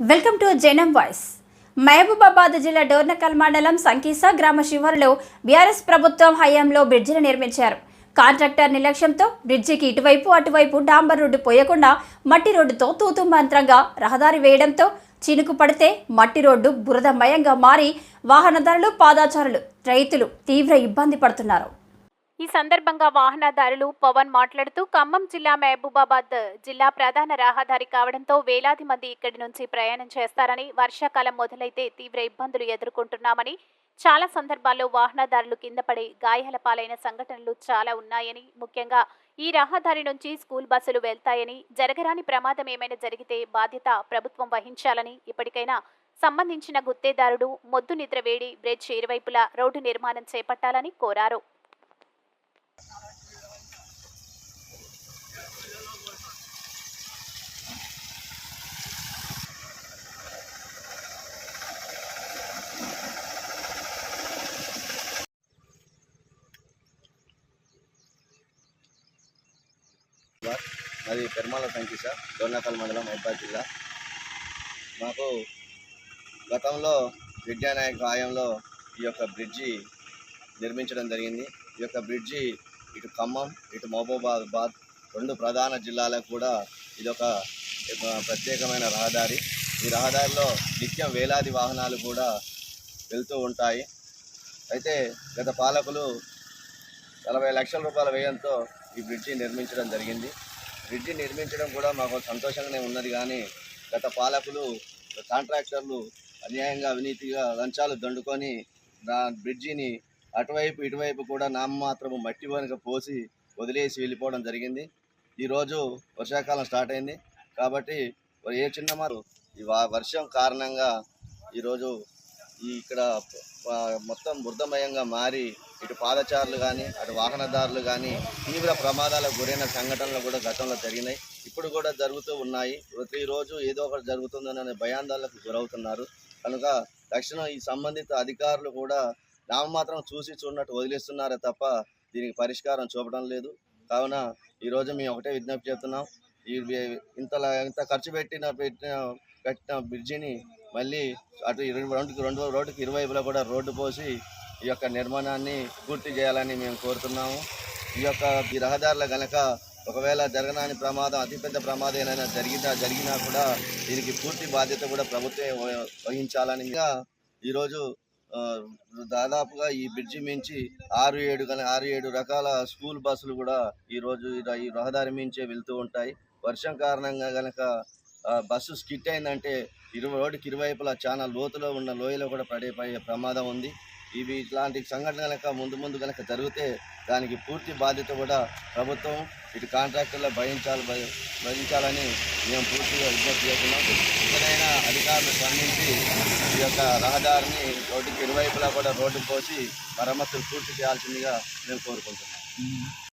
Welcome to Janam voice. Mahabubabad జిల్లా డోర్నకల్ మండలం సంకీస గ్రామ శివారులో బీఆర్ఎస్ ప్రభుత్వం హయాంలో బ్రిడ్జిని నిర్మించారు. కాంట్రాక్టర్ నిర్లక్ష్యంతో బ్రిడ్జికి ఇటువైపు అటువైపు డాంబర్ రోడ్డు పోయకుండా మట్టి రోడ్డుతో తూతు మంత్రంగా రహదారి వేయడంతో చినుకు పడితే మట్టి రోడ్డు బురదమయంగా మారి వాహనదారులు పాదాచారులు రైతులు తీవ్ర ఇబ్బంది పడుతున్నారు. ఈ సందర్భంగా వాహనదారులు పవన్ మాట్లాడుతూ ఖమ్మం జిల్లా మహబూబాబాద్ జిల్లా ప్రధాన రహదారి కావడంతో వేలాది మంది ఇక్కడి నుంచి ప్రయాణం చేస్తారని వర్షాకాలం మొదలైతే తీవ్ర ఇబ్బందులు ఎదుర్కొంటున్నామని చాలా సందర్భాల్లో వాహనదారులు కింద పడి గాయాల పాలైన సంఘటనలు చాలా ఉన్నాయని ముఖ్యంగా ఈ రహదారి నుంచి స్కూల్ బస్సులు వెళ్తాయని జరగరాని ప్రమాదం ఏమైనా జరిగితే బాధ్యత ప్రభుత్వం వహించాలని ఇప్పటికైనా సంబంధించిన గుత్తేదారుడు మొద్దు నిద్ర వేడి బ్రిడ్జ్ ఇరువైపులా రోడ్డు నిర్మాణం చేపట్టాలని కోరారు. మాది పెరుమాల సార్. డోర్నాకల్ మండలం హైదరాబాద్ జిల్లా. మాకు గతంలో విద్యానాయక ఆయంలో ఈ యొక్క బ్రిడ్జి నిర్మించడం జరిగింది. ఈ యొక్క బ్రిడ్జి ఇటు ఖమ్మం ఇటు మహబూబాబాద్ రెండు ప్రధాన జిల్లాలకు కూడా ఇది ఒక ప్రత్యేకమైన రహదారి. ఈ రహదారిలో నిత్యం వేలాది వాహనాలు కూడా వెళ్తూ ఉంటాయి. అయితే గత పాలకులు నలభై లక్షల రూపాయల వ్యయంతో ఈ బ్రిడ్జి నిర్మించడం జరిగింది. బ్రిడ్జి నిర్మించడం కూడా మాకు సంతోషంగానే ఉన్నది కానీ గత పాలకులు కాంట్రాక్టర్లు అన్యాయంగా అవినీతిగా లంచాలు దండుకొని నా బ్రిడ్జిని అటువైపు ఇటువైపు కూడా నామమాత్రము మట్టి వనక పోసి వదిలేసి వెళ్ళిపోవడం జరిగింది. ఈరోజు వర్షాకాలం స్టార్ట్ అయింది కాబట్టి ఏ చిన్న మారు ఈ వర్షం కారణంగా ఈరోజు ఈ ఇక్కడ మొత్తం బురదమయంగా మారి ఇటు పాదచారులు కానీ అటు వాహనదారులు కానీ తీవ్ర ప్రమాదాలకు గురైన సంఘటనలు కూడా గతంలో జరిగినాయి. ఇప్పుడు కూడా జరుగుతూ ఉన్నాయి. ప్రతిరోజు ఏదో ఒకటి జరుగుతుందనే భయాందోళనకు గురవుతున్నారు. కనుక తక్షణం ఈ సంబంధిత అధికారులు కూడా నామమాత్రం చూసి చూడనట్టు వదిలేస్తున్నారే తప్ప దీనికి పరిష్కారం చూపడం లేదు. కావున ఈరోజు మేము ఒకటే విజ్ఞప్తి చేస్తున్నాం. ఈ ఇంతలా ఇంత ఖర్చు పెట్టిన పెట్టిన కట్టిన బ్రిడ్జిని మళ్ళీ అటు ఇరవై రెండు రెండు రోడ్డుకి ఇరువైపులా కూడా రోడ్డు పోసి ఈ యొక్క నిర్మాణాన్ని పూర్తి చేయాలని మేము కోరుతున్నాము. ఈ యొక్క ఈ రహదారుల కనుక ఒకవేళ జరగనాని ప్రమాదం అతిపెద్ద ప్రమాదం ఏదైనా జరిగినా జరిగినా కూడా దీనికి పూర్తి బాధ్యత కూడా ప్రభుత్వమే వహ- వహించాలని ఈరోజు దాదాపుగా ఈ బ్రిడ్జి మించి ఆరు ఏడు కానీ ఆరు ఏడు రకాల స్కూల్ బస్సులు కూడా ఈరోజు ఈ ఈ రహదారి మించే వెళ్తూ ఉంటాయి. వర్షం కారణంగా కనుక బస్సు స్కిట్ అయిందంటే ఇరు రోడ్డుకి ఇరువైపులా చాలా లోతులో ఉన్న లోయలో కూడా పడే పడే ప్రమాదం ఉంది. ఇవి ఇట్లాంటి సంఘటన కనుక ముందు ముందు కనుక జరిగితే దానికి పూర్తి బాధ్యత కూడా ప్రభుత్వం ఇటు కాంట్రాక్టర్లు భరించాలి భరించాలని మేము పూర్తిగా విజ్ఞప్తి చేస్తున్నాం. ఇకనైనా అధికారులు స్పందించి ఈ యొక్క రహదారిని రోడ్డుకి ఇరువైపులా కూడా రోడ్డు పోసి మరమ్మతులు పూర్తి చేయాల్సిందిగా మేము కోరుకుంటున్నాం.